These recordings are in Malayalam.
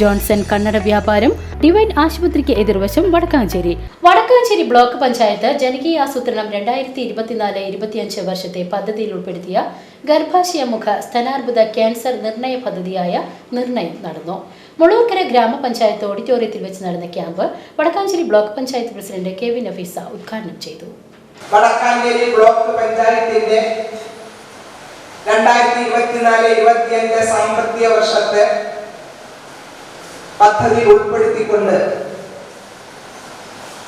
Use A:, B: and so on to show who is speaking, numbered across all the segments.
A: ജോൺസൺ കണ്ണട വ്യാപാരം ഡിവൈൻ ആശുപത്രിക്ക് എതിർവശം വടക്കാഞ്ചേരി. വടക്കാഞ്ചേരി ബ്ലോക്ക് പഞ്ചായത്ത് ജനകീയ ആസൂത്രണം രണ്ടായിരത്തി ഇരുപത്തിനാല് ഇരുപത്തിയഞ്ച് വർഷത്തെ പദ്ധതിയിൽ ഉൾപ്പെടുത്തിയ ഗർഭാശയമുഖ സ്തനാർബുദ ക്യാൻസർ നിർണയ പദ്ധതിയായ നിർണയം നടന്നു. മുളൂർക്കര ഗ്രാമപഞ്ചായത്ത് ഓഡിറ്റോറിയത്തിൽ വെച്ച് നടന്ന camp Vadakkanchery block panchayat president K V Nafeesa ഉദ്ഘാടനം ചെയ്തു.
B: വടക്കാഞ്ചേരി ബ്ലോക്ക് പഞ്ചായത്തിന്റെ രണ്ടായിരത്തി ഇരുപത്തിനാല് ഇരുപത്തിയഞ്ച് സാമ്പത്തിക വർഷത്തെ പദ്ധതി ഉൾപ്പെടുത്തിക്കൊണ്ട്.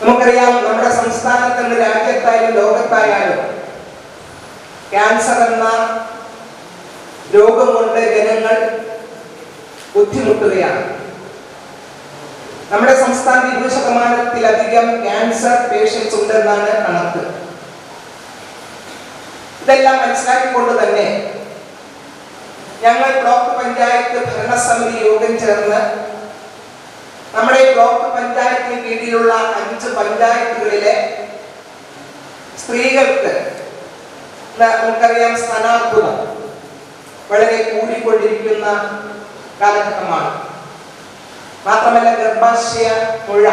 B: നമുക്കറിയാം നമ്മുടെ സംസ്ഥാനത്തിന്റെ രാജ്യത്തായാലും ലോകത്തായാലും ക്യാൻസർ എന്ന രോഗം കൊണ്ട് ജനങ്ങൾ ബുദ്ധിമുട്ടുകയാണ്. നമ്മുടെ സംസ്ഥാനത്ത് ഇരുപത് ശതമാനത്തിലധികം ക്യാൻസർ പേഷ്യൻസ് ഉണ്ടെന്നാണ് കണക്ക്. ഇതെല്ലാം മനസ്സിലാക്കിക്കൊണ്ട് തന്നെ ഞങ്ങൾ ബ്ലോക്ക് പഞ്ചായത്ത് ഭരണസമിതി യോഗം ചേർന്ന് കീഴിലുള്ള അഞ്ച് പഞ്ചായത്തുകളിലെ സ്ത്രീകൾക്ക് നമുക്കറിയാം സ്ഥാനാർത്ഥിതം വളരെ കൂടിക്കൊണ്ടിരിക്കുന്ന കാലഘട്ടമാണ്. മാത്രമല്ല ഗർഭാശയ മുഴ.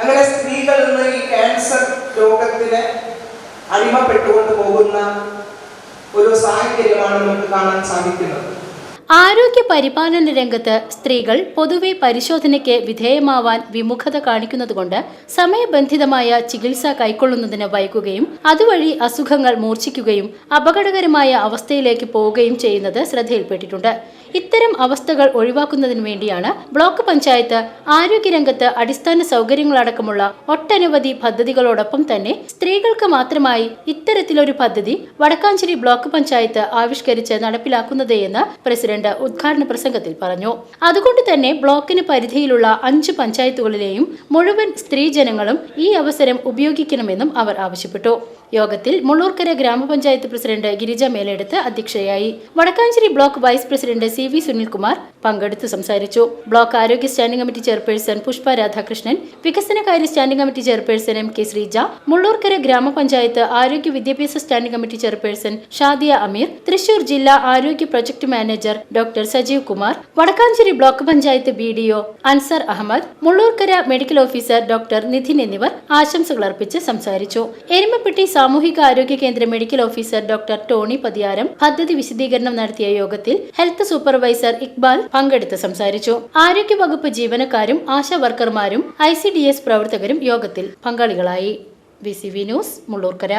B: അങ്ങനെ സ്ത്രീകൾ ഇന്ന് ഈ ക്യാൻസർ രോഗത്തിന് അടിമപ്പെട്ടുകൊണ്ട് പോകുന്ന ഒരു സാഹചര്യമാണ് നമുക്ക് കാണാൻ സാധിക്കുന്നത്.
A: ആരോഗ്യ പരിപാലന രംഗത്ത് സ്ത്രീകൾ പൊതുവെ പരിശോധനയ്ക്ക് വിധേയമാവാൻ വിമുഖത കാണിക്കുന്നതുകൊണ്ട് സമയബന്ധിതമായ ചികിത്സ കൈക്കൊള്ളുന്നതിന് വൈകുകയും അതുവഴി അസുഖങ്ങൾ മൂർച്ഛിക്കുകയും അപകടകരമായ അവസ്ഥയിലേക്ക് പോവുകയും ചെയ്യുന്നത് ശ്രദ്ധയിൽപ്പെട്ടിട്ടുണ്ട്. ഇത്തരം അവസ്ഥകൾ ഒഴിവാക്കുന്നതിന് വേണ്ടിയാണ് ബ്ലോക്ക് പഞ്ചായത്ത് ആരോഗ്യരംഗത്ത് അടിസ്ഥാന സൗകര്യങ്ങളടക്കമുള്ള ഒട്ടനവധി പദ്ധതികളോടൊപ്പം തന്നെ സ്ത്രീകൾക്ക് മാത്രമായി ഇത്തരത്തിലൊരു പദ്ധതി വടക്കാഞ്ചേരി ബ്ലോക്ക് പഞ്ചായത്ത് ആവിഷ്കരിച്ച് നടപ്പിലാക്കുന്നത് എന്ന് പ്രസിഡന്റ് ഉദ്ഘാടന പ്രസംഗത്തിൽ പറഞ്ഞു. അതുകൊണ്ട് തന്നെ ബ്ലോക്കിന് പരിധിയിലുള്ള അഞ്ച് പഞ്ചായത്തുകളിലെയും മുഴുവൻ സ്ത്രീജനങ്ങളും ഈ അവസരം ഉപയോഗിക്കണമെന്നും അവർ ആവശ്യപ്പെട്ടു. യോഗത്തിൽ മുള്ളൂർക്കര ഗ്രാമപഞ്ചായത്ത് പ്രസിഡന്റ് ഗിരിജ മേലെടുത്ത് അധ്യക്ഷയായി. Vadakkanchery block vice president C V Sunilkumar പങ്കെടുത്ത് സംസാരിച്ചു. ബ്ലോക്ക് ആരോഗ്യ standing committee chairperson Pushpa Radhakrishnan വികസനകാര്യ standing committee chairperson M K Sreeja Mullurkara ഗ്രാമപഞ്ചായത്ത് ആരോഗ്യ വിദ്യാഭ്യാസ standing committee chairperson Shadiya Ameer Thrissur ജില്ലാ ആരോഗ്യ project manager doctor Sajeev Kumar Vadakkanchery block panchayat B D O Ansar Ahammed Mullurkara medical officer doctor Nidhin എന്നിവർ ആശംസകൾ അർപ്പിച്ച് സംസാരിച്ചു. എരുമപ്പെട്ടി സാമൂഹിക ആരോഗ്യ കേന്ദ്ര medical officer doctor Tony Pathiyaram പദ്ധതി വിശദീകരണം നടത്തിയ യോഗത്തിൽ ഹെൽത്ത് സൂപ്പർവൈസർ ഇക്ബാൽ പങ്കെടുത്ത് സംസാരിച്ചു. ആരോഗ്യ വകുപ്പ് ജീവനക്കാരും ആശാ വർക്കർമാരും ഐ പ്രവർത്തകരും യോഗത്തിൽ പങ്കാളികളായി. V news Mullurkara.